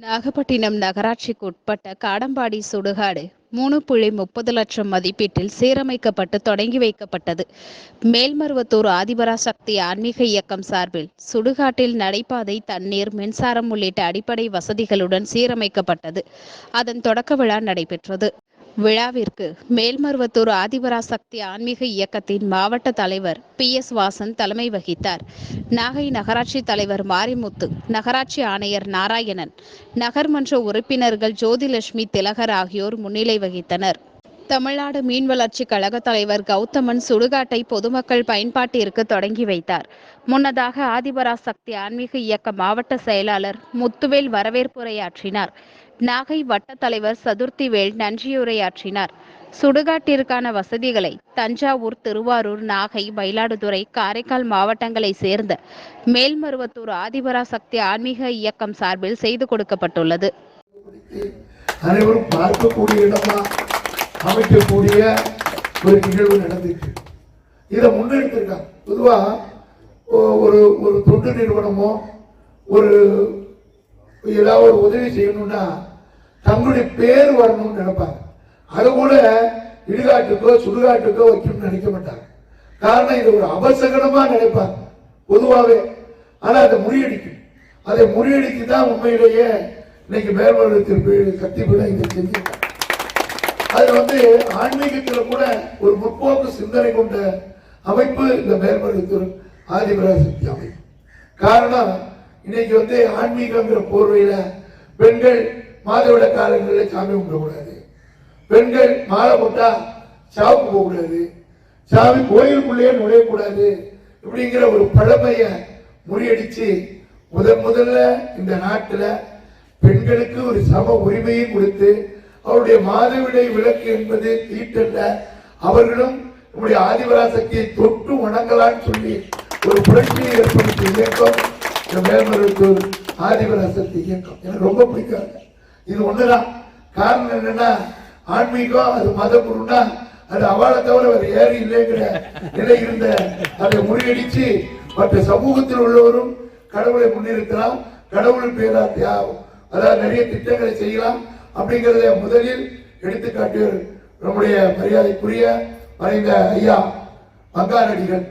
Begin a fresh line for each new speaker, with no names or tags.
நாகப்பட்டினம் நகராட்சிக்கு உட்பட்ட காடம்பாடி சுடுகாடு மூணு புள்ளி முப்பது லட்சம் மதிப்பீட்டில் சீரமைக்கப்பட்டு தொடங்கி வைக்கப்பட்டது. மேல்மருவத்தூர் ஆதிபராசக்தி ஆன்மீக இயக்கம் சார்பில் சுடுகாட்டில் நடைபாதை தண்ணீர் மின்சாரம் உள்ளிட்ட அடிப்படை வசதிகளுடன் சீரமைக்கப்பட்டது. அதன் தொடக்க விழா நடைபெற்றது. விழாவிற்கு மேல்மருவத்தூர் ஆதிபராசக்தி ஆன்மீக இயக்கத்தின் மாவட்ட தலைவர் பி எஸ் வாசன் தலைமை வகித்தார். நாகை நகராட்சி தலைவர் மாரிமுத்து நகராட்சி ஆணையர் நாராயணன் நகர்மன்ற உறுப்பினர்கள் ஜோதிலட்சுமி திலகர் ஆகியோர் முன்னிலை வகித்தனர். தமிழ்நாடு மீன் வளர்ச்சி கழக தலைவர் கௌதமன் சுடுகாட்டை பொதுமக்கள் பயன்பாட்டிற்கு தொடங்கி வைத்தார். முன்னதாக ஆதிபராசக்தி ஆன்மீக இயக்க மாவட்ட செயலாளர் முத்துவேல் வரவேற்புரையாற்றினார் நாகை வட்ட தலைவர் சதுர்த்திவேல் நன்றியுரையாற்றினார் சுடுகாட்டிற்கான வசதிகளை தஞ்சாவூர் திருவாரூர் நாகை மயிலாடுதுறை காரைக்கால் மாவட்டங்களை சேர்ந்த மேல்மருவத்தூர் ஆதிபராசக்தி ஆன்மீக இயக்கம் சார்பில் செய்து கொடுக்கப்பட்டுள்ளது.
அனைவரும் பார்க்கக்கூடிய இடமா அமைக்கக்கூடிய ஒரு நிகழ்வு நடந்துச்சு இதை முன்னெடுத்திருக்காங்க. பொதுவா ஒரு ஒரு தொண்டு நிறுவனமோ ஒரு ஏதாவது ஒரு உதவி செய்யணும்னா தங்களுடைய பேர் வரணும்னு நினைப்பாங்க. அது கூட இடுகாட்டுக்கோ சுடுகாட்டுக்கோ வைக்கணும்னு நினைக்க மாட்டாங்க. காரணம் இது ஒரு அவசகனமா நினைப்பாங்க. பொதுவாகவே ஆனால் அதை முறியடிக்கும் அதை முறியடித்து தான் உண்மையிலேயே இன்னைக்கு மேல்மருவத்திற்கு கத்திப்பட இதை செஞ்சிருக்காங்க. அதுல வந்து ஆன்மீகத்தில் கூட ஒரு முற்போக்கு சிந்தனை கொண்ட அமைப்பு இந்த மேல்மருவத்தூர் ஆதிபராசக்தி அமைப்பு. காரணம் இன்னைக்கு வந்து ஆன்மீகங்கிற போர்வையில பெண்கள் மாதவிட காலங்களில் சாமி கும்பிடக்கூடாது பெண்கள் மாலை போட்டா சாவுக்கு போகக்கூடாது சாமி கோயிலுக்குள்ளேயே நுழையக்கூடாது இப்படிங்கிற ஒரு பழமைய முறியடிச்சு முதன் முதல்ல இந்த நாட்டில் பெண்களுக்கு ஒரு சம உரிமையும் கொடுத்து அவருடைய மாதவிடை விளக்கு என்பது தீட்டல்ல. அவர்களும் நம்முடைய ஆதிபராசக்தியை தொட்டு வணங்கலான்னு சொல்லி ஒரு புரட்சியை ஏற்படுத்திய இயக்கம். இந்த மேல்மருவத்தூர் ஆதிபராசக்தி இயக்கம். எனக்கு ரொம்ப பிடிக்காங்க இது ஒண்ணுதான். காரணம் என்னன்னா ஆன்மீகம் அது மதகுருன்னா அது அவளை தவிர வேற ஏறி இல்லைங்கிற நிலை இருந்த அதை முறியடிச்சு மற்ற சமூகத்தில் உள்ளவரும் கடவுளை முன்னிறுத்தலாம். கடவுள் பேரா தியாகம் அதாவது நிறைய திட்டங்களை செய்யலாம். அப்படிங்கிறத முதலில் எடுத்துக்காட்டு நம்முடைய மரியாதைக்குரிய மறைந்த ஐயா பங்காரடிகள்